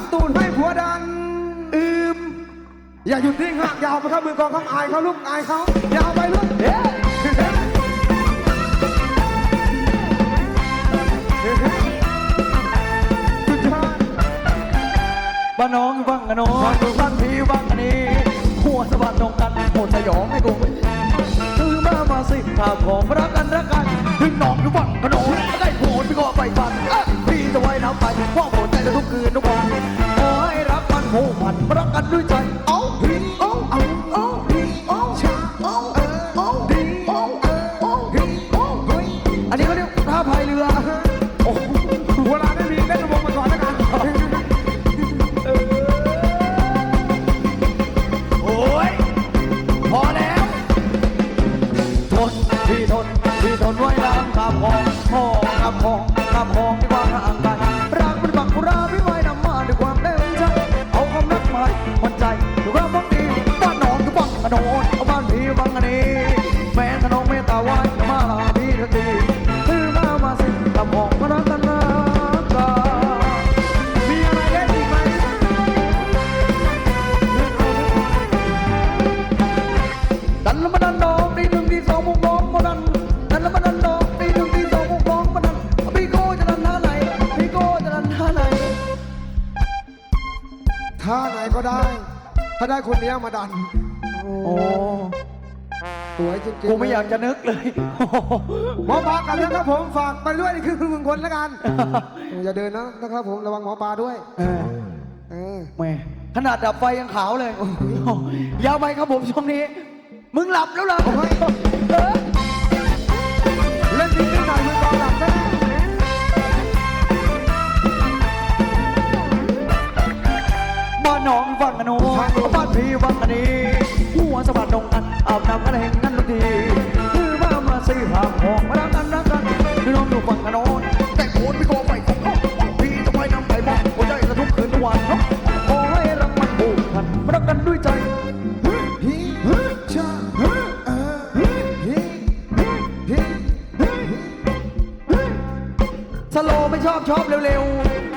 นตูนให้ผัวดันอืมอย่าหยุดนิ่งฮะยาวไปครับมือกองครับอายเขาลูกอายเขายาวไปลูกเฮ้สุดยอดบ้านน้องบ้างกันโน้นบ้านพี่บ้างอันนี้หัวสะบัดตรงกันหมดสยองให้กูถือมามาสิถ้าของรักกันรักกันถึงน้องอยู่บ้างกันโน้นได้โผล่พี่ก็ไปฟัน เอ้ยพี่จะไว้น้ำไปว่าโผล่ใจจะทุกคืนทุกวันขอให้รักมันผูกพันรักกันด้วยใจเอาดีเอาเอาเอาดีเอาชาเอาเออเอาดีเอาเออเอาดีเอาเฮ้ยอันนี้เขาเรียกท่าพายเรือโอ้โหเวลาไม่มีเล่นระวงมาก่อนแล้วกันโอ้ยพอแล้วทนที่ทนาไหนก็ได้ ถ้าได้คนเนี้ยมาดัน โอ้สวยจริงๆกูไม่อยากจะนึกเลยหมอปลากันนะครับผมฝากไปด้วยนี่คือหนึ่งคนแล้วกัน อย่าเดินนะนะครับผมระวังหมอปลาด้วยเออเออแม่ขนาดดับไฟยังขาวเลยยาวไปครับผมช่วงนี้ มึงหลับแล้วเหรอโอ้ย นำกันเฮงนั่นทุกทีคือมามาสี่หางหองมารักกันรักกันพี่น้องอยู่ฟังกันโน้แต่โคนพี่โกไปของพี่จะไปนำไปมองหัวใจจะทุกคืนทุกวันขอให้รักมันผูกพันรักกันด้วยใจสโลไม่ชอบชอบเร็วๆ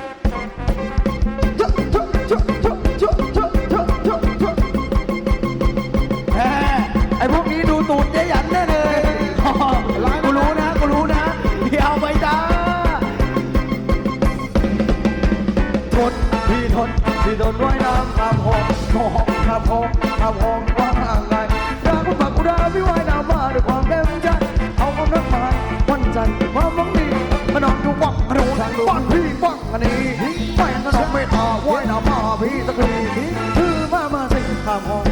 ทนพี่โดนไว้น้ำขับหองหองขับหองขับหองว่าห่างไกลรักคุณปากกุราพี่ไว้น้ำมาด้วยความเต็มใจเอาความรักมาวันใจความหวังดีมานอนอยู่วังกระโดดบ้านพี่วังอันนี้แฟนก็น้องไม่ตาไว้น้ำมาพี่สักทีคือมามาสิขับหอง